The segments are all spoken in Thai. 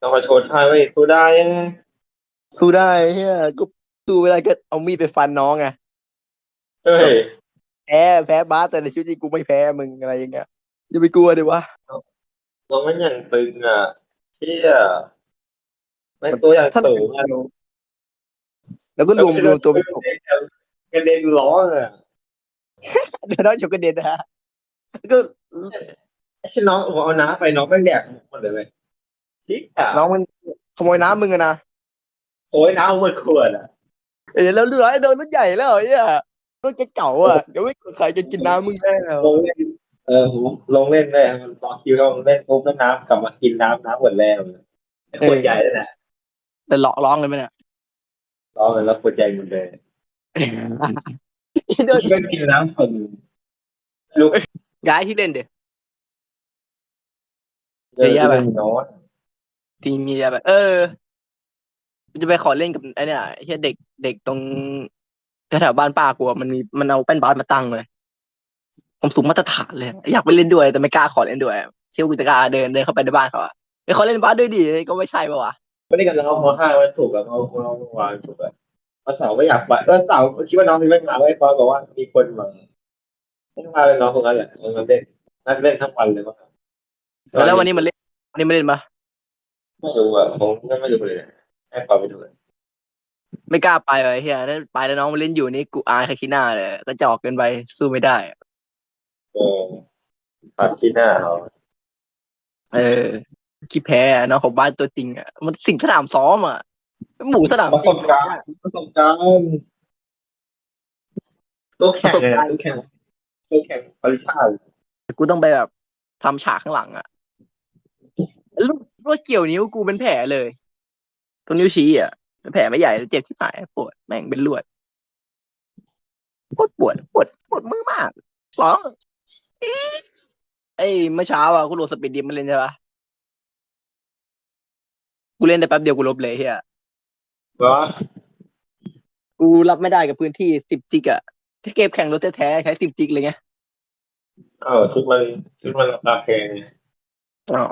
ต้องมาชนท้ายไว้สู้ได้ยังสู้ได้เฮียก็สู้ไม่ได้ก็เอามีดไปฟันน้องไงเฮ้ยแพ้แพ้บาสแต่ในชีวิตจริงกูไม่แพ้มึงอะไรอย่างเงี้ยอย่าไปกลัวดิวะน้องมันอย่างตึงอะเชี่ยไม่ตัวอย่างสูงอะแล้วก็รวมรวมตัวเป็นกบกระเด็นล้ออะเดี๋ยวน้องจบกระเด็นนะฮะแล้วก็ไอ้น้องผมเอาน้ำไปน้องไม่แดกหมดเลย เว้ยจิ๊กอะน้องมันขโมยน้ำมึงอะนะโอ้ยน้ำหมดขวดอะเอ้ยแล้วเหลือไอ้โดนรุ่นใหญ่แล้วเหรอเนี่ยรุ่นแกเก่าอะเดี๋ยวไม่ใครจะกินน้ำมึงได้แล้วลงเล่นเออผมลงเล่นได้มันต่อคิวลงเล่นปุ๊บแล้วน้ำกลับมากินน้ำน้ำหมดแล้วไอ้ขวดใหญ่นั่นแหละแต่หลอกร้องเลยไหมเนี่ยร้องเลยแล้วขวดใหญ่หมดเลยโดนที่มันกินน้ำคนลูกย้ายที่เล่นเดี๋ยวเดี๋ยวเป็นน้อ ยทีมีแบบเออจะไปขอเล่นกับไอ้เนี่ยไอ้เหี้ยเด็กเด็กตรงแถวๆบ้านป้ากูอะมันมีมันเอาแป้นบาสมาตั้งเลยผมสูงมาตรฐานเลยอยากไปเล่นด้วย แต่ไม่กล้าขอเล่นด้วยเชื่อกูจะกล้าเดินเดินเข้าไปในบ้านเขาอะไปขอเล่นบาสด้วยดิก็ไม่ใช่ปะวะไม่ได้กันเราพอห้าวันถูกแล้วเราเราวางถูกแล้ววันเสาร์ไม่อยากไปวันเสาร์คิดว่าน้องมีไม่มาไว้พอบอกว่ามีคนมาไม่มาเป็นน้องคนนั้นแหละมันเล่นนักเล่นทั้งวันเลยมั้งแล้ววันนี้มันเล่นวันนี้มันเล่นมา ไม่รู้อะผมไม่รู้เลยแอบความไปดูเลยไม่กล้าไปเลยเฮียนั่นไปแล้วน้องมันเล่นอยู่นี่กูอายใครขี้หน้าเลยก็จอกเกินไปสู้ไม่ได้เออปัดที่หน้าเขาเออขี้แพ้อะน้องของบ้านตัวจริงอะมันสิ่งสนามซ้อมอะหมูสนามประจสริง บการณ์ประสบการณ์ตัวแข่งเลยตัวแข่งตัวแข่งปริชาติ กูต้องไปแบบทำฉากข้างหลังอะลูกร วดเกี่ยวนิ้วกูเป็นแผลเลย ตรงนิ้วชี้อะเป็นแผลไม่ใหญ่แต่เจ็บชิบหายปวดแม่งเป็นลวดโคตรปวดปวดปวดมือมากร้องอี๊ดเอ้ยเมื่อเช้าอะกูโหลดสปีดดิมมาเล่นใช่ปะกูเล่นได้แป๊บเดียวกูลบเลยเฮียว่ากูรับไม่ได้กับพื้นที่สิบจิกอะที่เก็บแข่งรถแท้ๆใช้สิบจิกเลยไงเออทุกมันทุกมันราคาแพงอ๋อ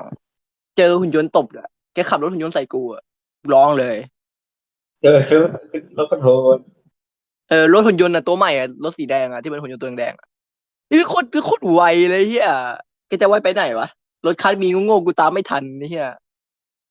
เจอหุ่นยนต์ตบอะแกขับรถหุ่นยนต์ใส่กูอะร้องเลย เจอซื้อรถคอนโทรลเออรถหุ่นยนต์อะตัวใหม่อะรถสีแดงอะที่เป็นหุ่นยนต์ตัวแดงๆอะนี่โคตรโคตรไวเลยเฮียแกจะไวไปไหนวะรถคันมีโง่ๆกูตามไม่ทันนี่เฮีย